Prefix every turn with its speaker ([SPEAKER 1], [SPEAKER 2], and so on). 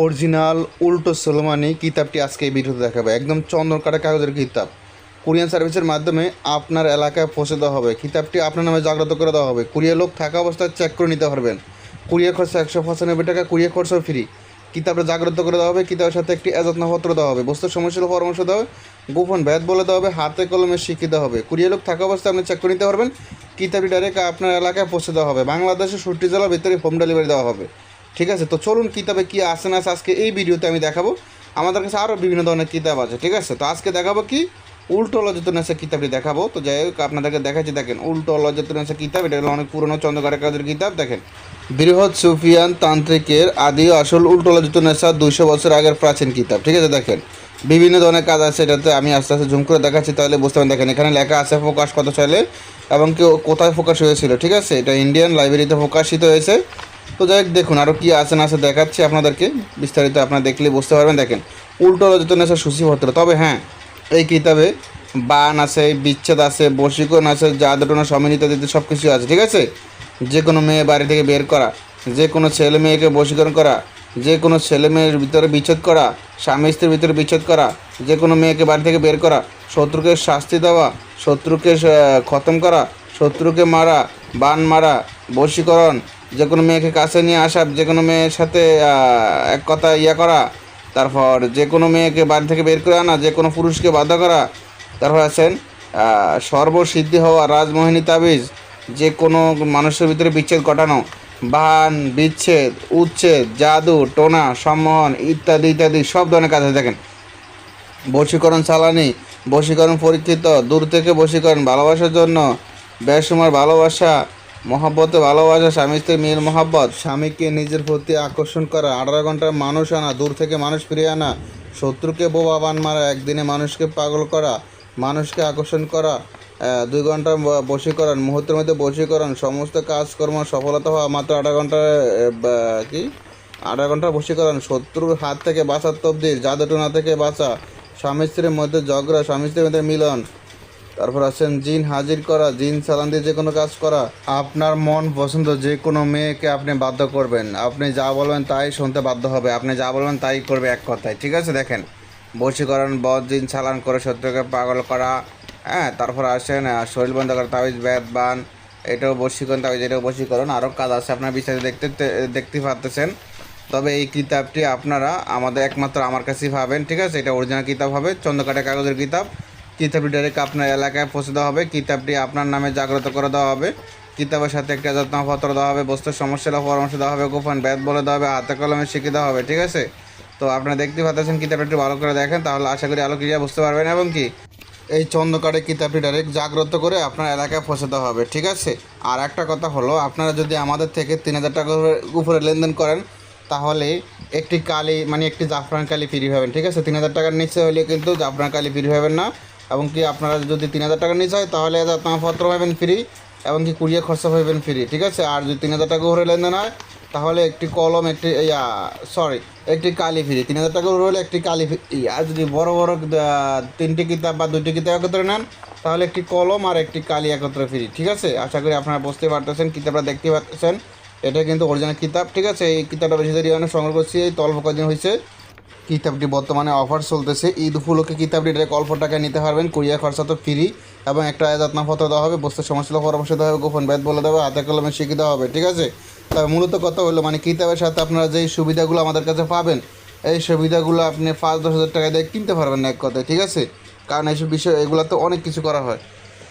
[SPEAKER 1] Original উল্টো সোলোমানি কিতাবটি আজকে এই ভিডিওতে দেখাবে। একদম চন্দনকাটা কাগজের কিতাব। কুরিয়ান সার্ভিসের মাধ্যমে আপনার এলাকায় পৌঁছে দেওয়া হবে। কিতাবটি আপনার নামে জাগ্রত করে দেওয়া হবে। কুরিয়ার লোক থাকা অবস্থায় চেক করে নিতে পারবেন। কুরিয়ার খরচা একশো পঁচানব্বই টাকা, কুরিয়ার খরচাও ফ্রি কিতাবটা জাগ্রত করে দেওয়া হবে, কিতাবের সাথে একটি এজাতনাপত্র দেওয়া হবে। বস্তুর সমস্যা হলে পরামর্শ দেওয়া হবে, গোপন ভেদ বলে দেওয়া হবে, হাতে কলমে শিক্ষিত হবে। কুরিয়ার লোক থাকা অবস্থায় আপনি চেক করে নিতে পারবেন। কিতাবটি ডাইরেক্ট আপনার এলাকায় পৌঁছে দেওয়া হবে। বাংলাদেশের ষষ্ঠী জেলার ভিতরে হোম ডেলিভারি দেওয়া হবে। ঠিক আছে? তো চলুন কিতাবে কি আছে না আজকে এই ভিডিওতে আমি দেখাবো। আমাদের কাছে আরও বিভিন্ন ধরনের কিতাব আছে, ঠিক আছে? তো আজকে দেখাবো কি? উল্টো লজেতনেসের কিতাবটি দেখাবো। তো যাই হোক, আপনাদেরকে দেখাচ্ছি, দেখেন, উল্টো লজেতনেসের কিতাব, এটা হলো অনেক পুরনো চন্দ্রকারের কাজের কিতাব, দেখেন। বৃহৎ সুফিয়ান তান্ত্রিকের আদি আসল উল্টো লজেতনেসা দুইশো বছর আগের প্রাচীন কিতাব, ঠিক আছে? দেখেন, বিভিন্ন ধরনের কাজ আছে, এটাতে আমি আস্তে আস্তে জুম করে দেখাচ্ছি, তাহলে বুঝতে পারেন দেখেন, এখানে লেখা আছে প্রকাশ কত সালে, এবং কেউ কোথায় প্রকাশ হয়েছিল, ঠিক আছে? এটা ইন্ডিয়ান লাইব্রেরিতে প্রকাশিত হয়েছে। তো যাই দেখুন আরও কী আছে না আছে দেখাচ্ছি আপনাদেরকে। বিস্তারিত আপনারা দেখলে বুঝতে পারবেন। দেখেন, উল্টো রচনা সূচিপত্র তবে হ্যাঁ এই কিতাবে বান আছে, বিচ্ছেদ আছে, বশীকরণ আছে, জাদুটনা, সমিন ইত্যাদি সব কিছু আছে, ঠিক আছে? যে কোনো মেয়ে বাড়ি থেকে বের করা যে কোনো ছেলে মেয়েকে বশীকরণ করা যে কোনো ছেলে মেয়ের ভিতরে বিচ্ছেদ করা, স্বামী স্ত্রীর ভিতরে বিচ্ছেদ করা যে কোনো মেয়েকে বাড়ি থেকে বের করা, শত্রুকে শাস্তি দেওয়া, শত্রুকে খতম করা, শত্রুকে মারা, বান মারা, বশীকরণ যে কোনো মেয়েকে কাছে নিয়ে আসা, যে কোনো মেয়ের সাথে এক কথা ইয়া করা, তারপর যে কোনো মেয়েকে বাড়ি থেকে বের করে আনা, যে কোনো পুরুষকে বাধ্য করা, তারপর আছেন সর্বসিদ্ধি হওয়া রাজমোহিনী তাবিজ, যে কোনো মানুষের ভিতরে বিচ্ছেদ ঘটানো, বান, বিচ্ছেদ, উচ্ছেদ, জাদু, টোনা, সম্মোহন ইত্যাদি ইত্যাদি, সব ধরনের কাজ আছে দেখেন বশীকরণ চালানি, বশীকরণ পরীক্ষিত, দূর থেকে বশীকরণ ভালোবাসার জন্য বেসুমার ভালোবাসা মহাব্বতে ভালোবাসা, স্বামী স্ত্রী মিল, মহাব্বত। স্বামীকে নিজের প্রতি আকর্ষণ করা, আঠারো ঘণ্টার মানুষ আনা, দূর থেকে মানুষ ফিরিয়ে আনা, শত্রুকে বোবা বান মারা, একদিনে মানুষকে পাগল করা, মানুষকে আকর্ষণ করা দুই ঘণ্টা বশীকরণ, মুহূর্তের মধ্যে বশীকরণ, সমস্ত কাজকর্ম সফলতা হওয়া মাত্র আধা ঘণ্টার কি? আধা ঘণ্টা বশীকরণ, শত্রুর হাত থেকে বাঁচার তবদির জাদুটোনা থেকে বাঁচা, স্বামী স্ত্রীর মধ্যে ঝগড়া, স্বামী স্ত্রীর মধ্যে মিলন তারপর আছেন জিন হাজির করা, জিন চালান দিয়ে যে কোনো কাজ করা। আপনার মন পছন্দ যে কোনো মেয়েকে আপনি বাধ্য করবেন। আপনি যা বলবেন তাই শুনতে বাধ্য হবে। আপনি যা বলবেন তাই করবে এক কথায়। ঠিক আছে, দেখেন। বশীকরণ, বধ, জিন চালান করে শত্রুকে পাগল করা। হ্যাঁ তারপর আসেন শরীর বন্ধ করা, তাবিজ ব্যাদ বান। এটাও বশীকরণ, তাবিজ, এটাও বশীকরণ। আরও কাজ আছে, আপনার বিস্তারিত দেখতে দেখতে পারতেছেন। তবে এই কিতাবটি আপনারা আমাদের একমাত্র আমার কাছেই পাবেন। ঠিক আছে, এটা অরিজিনাল কিতাব হবে, চন্দ্রকাটা কাগজের কিতাব। কিতাবটি ডাইরেক্ট আপনার এলাকায় পৌঁছে দেওয়া হবে। কিতাবটি আপনার নামে জাগ্রত করে দেওয়া হবে। কিতাবের সাথে একটা যত্নপত্র দেওয়া হবে বস্তুর সমস্যার পরামর্শ দেওয়া হবে, গোপন ব্যাদ বলে দেওয়া হবে, হাতে কলমে শিখিয়ে দেওয়া হবে, ঠিক আছে? তো আপনারা দেখতে পাচ্ছেন কিতাবটা একটু ভালো করে দেখেন, তাহলে আশা করি আলো ক্লিয়ার বুঝতে পারবেন এবং কি? এই চন্দ্রকারে কিতাবটি ডাইরেক্ট জাগ্রত করে আপনার এলাকায় পৌঁছে দেওয়া হবে, ঠিক আছে? আর একটা কথা হলো, আপনারা যদি আমাদের থেকে তিন হাজার টাকার উপরে লেনদেন করেন, তাহলে একটি কালি মানে একটি জাফরান কালি ফ্রি পাবেন, ঠিক আছে? তিন হাজার টাকার নিচে হলে কিন্তু জাফরান কালি ফ্রি পাবেন না। এবং কি আপনারা যদি তিন হাজার টাকা নিচে হয় তাহলে জাতনাপত্র পাবেন ফ্রি এবং কি কুড়িয়ে খরচা পাবেন ফ্রি ঠিক আছে? আর যদি তিন হাজার টাকা উপরে লেনদেন হয়, তাহলে একটি কলম, একটি, ইয়া সরি একটি কালি ফ্রি তিন হাজার টাকা হলে একটি কালি ফ্রি আর যদি বড় বড় তিনটি কিতাব বা দুইটি কিতাব একত্রে নেন, তাহলে একটি কলম আর একটি কালি একত্রে ফ্রি ঠিক আছে? আশা করি আপনারা বুঝতে পারতেছেন, কিতাবটা দেখতে পাচ্ছেন এটা কিন্তু অরিজিনাল কিতাব, ঠিক আছে? এই কিতাবটা বেশি দেরি অনেক সংগ্রহ করছি, এই তল্প কদিন হয়েছে কিতাবটি বর্তমানে অফার চলতেছে। ঈদ উপলক্ষে কিতাবটি ডাইরেক্ট অল্প টাকায় নিতে পারবেন। কুরিয়ার খরচা তো ফ্রি এবং একটা যত্নপত্র দেওয়া হবে। বস্তুর সমস্যা পরামর্শ দেওয়া হবে, গোপন ব্যাদ বলে দেওয়া হাতে কলমে শিখিয়ে দেওয়া হবে, ঠিক আছে? তবে মূলত কথা হলো মানে কিতাবের সাথে আপনারা যেই সুবিধাগুলো আমাদের কাছে পাবেন, এই সুবিধাগুলো আপনি পাঁচ, দশ হাজার টাকা দিয়ে কিনতে পারবেন না এক কথায়, ঠিক আছে? কারণ এইসব বিষয়, এগুলোতে অনেক কিছু করা হয়।